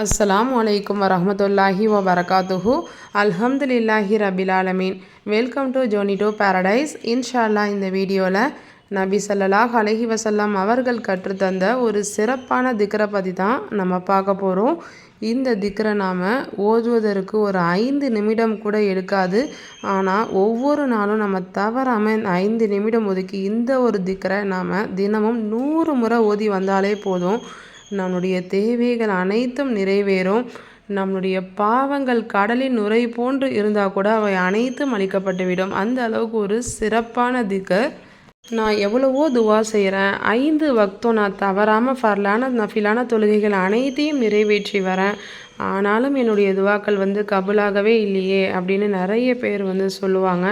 அஸ்ஸலாம் வலைக்கம் வரமத்துல்லாஹி வபரகாத்துஹு அல்ஹம்துலில்லாஹி ரபில் ஆலமீன் welcome to journey to paradise இன்ஷால்லா இந்த வீடியோவில் நபி சல்லாஹ் அலஹி வசல்லாம் அவர்கள் கற்றுத்தந்த ஒரு சிறப்பான திக்கரை பற்றி தான் நம்ம பார்க்க போகிறோம் இந்த திக்கரை நாம் ஓதுவதற்கு ஒரு ஐந்து நிமிடம் கூட எடுக்காது. ஆனால் ஒவ்வொரு நாளும் நம்ம தவறாமல் ஐந்து நிமிடம் ஒதுக்கி இந்த ஒரு திக்கரை நாம் தினமும் நூறு முறை ஓதி வந்தாலே போதும். நம்முடைய தேவைகள் அனைத்தும் நிறைவேறும். நம்முடைய பாவங்கள் கடலின் நுரை போன்று இருந்தால் கூட அவை அனைத்தும் அழிக்கப்பட்டுவிடும். அந்த அளவுக்கு ஒரு சிறப்பான திக்கு. நான் எவ்வளவோ துவா செய்கிறேன் ஐந்து வக்தம் நான் தவறாமல் ஃபர்லான நஃபிலான தொழுகைகள் அனைத்தையும் நிறைவேற்றி வரேன். ஆனாலும் என்னுடைய துவாக்கள் வந்து கபுலாகவே இல்லையே அப்படின்னு நிறைய பேர் வந்து சொல்லுவாங்க.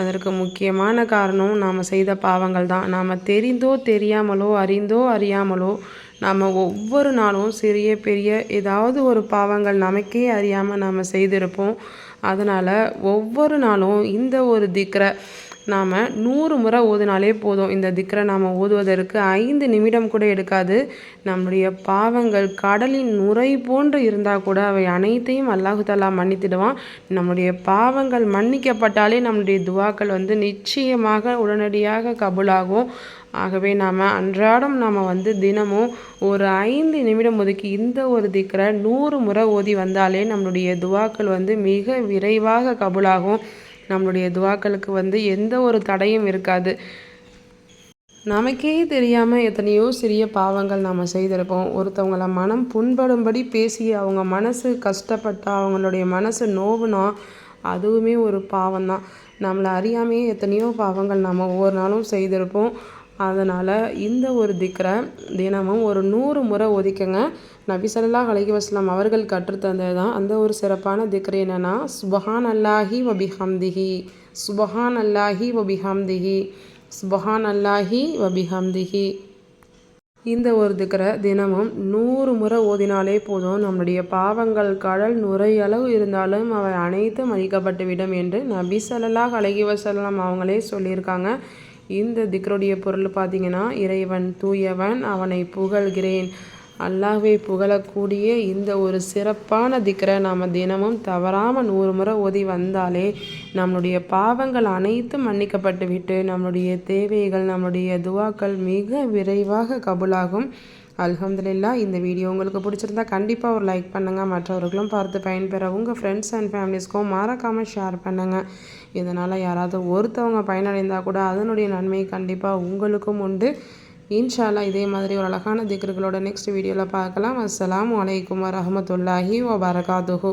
அதற்கு முக்கியமான காரணம் நாம் செய்த பாவங்கள் தான். நாம் தெரிந்தோ தெரியாமலோ அறிந்தோ அறியாமலோ நாம் ஒவ்வொரு நாளும் சிறிய பெரிய ஏதாவது ஒரு பாவங்கள் நமக்கே அறியாமல் நாம் செய்திருப்போம். அதனால் ஒவ்வொரு நாளும் இந்த ஒரு திக்கரை நாம் நூறு முறை ஓதினாலே போதும். இந்த திக்கரை நாம் ஓதுவதற்கு ஐந்து நிமிடம் கூட எடுக்காது. நம்முடைய பாவங்கள் கடலின் நுரை போன்று இருந்தால் கூட அவை அனைத்தையும் அல்லாஹு தாலா மன்னித்திடுவான். நம்முடைய பாவங்கள் மன்னிக்கப்பட்டாலே நம்முடைய துவாக்கள் வந்து நிச்சயமாக உடனடியாக கபுலாகும். ஆகவே நாம் அன்றாடம் நாம் வந்து தினமும் ஒரு ஐந்து நிமிடம் ஒதுக்கி இந்த ஒரு திக்கரை நூறு முறை ஓதி வந்தாலே நம்மளுடைய துவாக்கள் வந்து மிக விரைவாக கபுலாகும். நம்மளுடைய துவாக்களுக்கு வந்து எந்த ஒரு தடையும் இருக்காது. நமக்கே தெரியாமல் எத்தனையோ சிறிய பாவங்கள் நாம் செய்திருப்போம். ஒருத்தவங்கள மனம் புண்படும்படி பேசி அவங்க மனசு கஷ்டப்பட்டா அவங்களுடைய மனசு நோவுனா அதுவுமே ஒரு பாவம் தான் நம்மளை அறியாமையே எத்தனையோ பாவங்கள் நம்ம ஒவ்வொரு நாளும் செய்திருப்போம். அதனால் இந்த ஒரு திக்கரை தினமும் ஒரு நூறு முறை ஒதிக்கங்க. நபிசல்லா அலஹி வஸ்லாம் அவர்கள் கற்றுத்தந்தது தான் அந்த ஒரு சிறப்பான திக்ரு என்னென்னா சுபஹான் அல்லாஹி வபிஹம்திஹி சுபஹான் அல்லாஹி வபிஹம்திஹி சுபஹான் அல்லாஹி வபிஹம்திஹி இந்த ஒரு திக்கரை தினமும் நூறு முறை ஓதினாலே போதும். நம்முடைய பாவங்கள் கடல் நுரையளவு இருந்தாலும் அவை அனைத்தும் அழிக்கப்பட்டுவிடும் என்று நபி சல்லாஹ் அலஹி வசல்லாம் அவங்களே சொல்லியிருக்காங்க. இந்த திக்ருடைய பொருள் பார்த்தீங்கன்னா இறைவன் தூயவன் அவனை புகழ்கிறேன். அல்லாஹ்வை புகழக்கூடிய இந்த ஒரு சிறப்பான திக்கரை நாம் தினமும் தவறாமல் நூறு முறை ஓதி வந்தாலே நம்மளுடைய பாவங்கள் அனைத்தும் மன்னிக்கப்பட்டு விட்டு நம்மளுடைய தேவைகள் நம்மளுடைய துவாக்கள் மிக விரைவாக கபுலாகும். அல்ஹம்துலில்லா இந்த வீடியோ உங்களுக்கு பிடிச்சிருந்தா கண்டிப்பாக ஒரு லைக் பண்ணுங்கள் மற்றவர்களும் பார்த்து பயன்பெற உங்கள் ஃப்ரெண்ட்ஸ் அண்ட் ஃபேமிலிஸ்க்கும் மறக்காமல் ஷேர் பண்ணுங்கள் இதனால் யாராவது ஒருத்தவங்க பயனடைந்தால் கூட அதனுடைய நன்மை கண்டிப்பாக உங்களுக்கும் உண்டு. இன்ஷால்லா இதே மாதிரி ஒரு அழகான திக்ருகளோட நெக்ஸ்ட் வீடியோவில் பார்க்கலாம். அஸ்லாம் வலைக்கம் வரமத்துல்லாஹி வபரகாத்துஹூ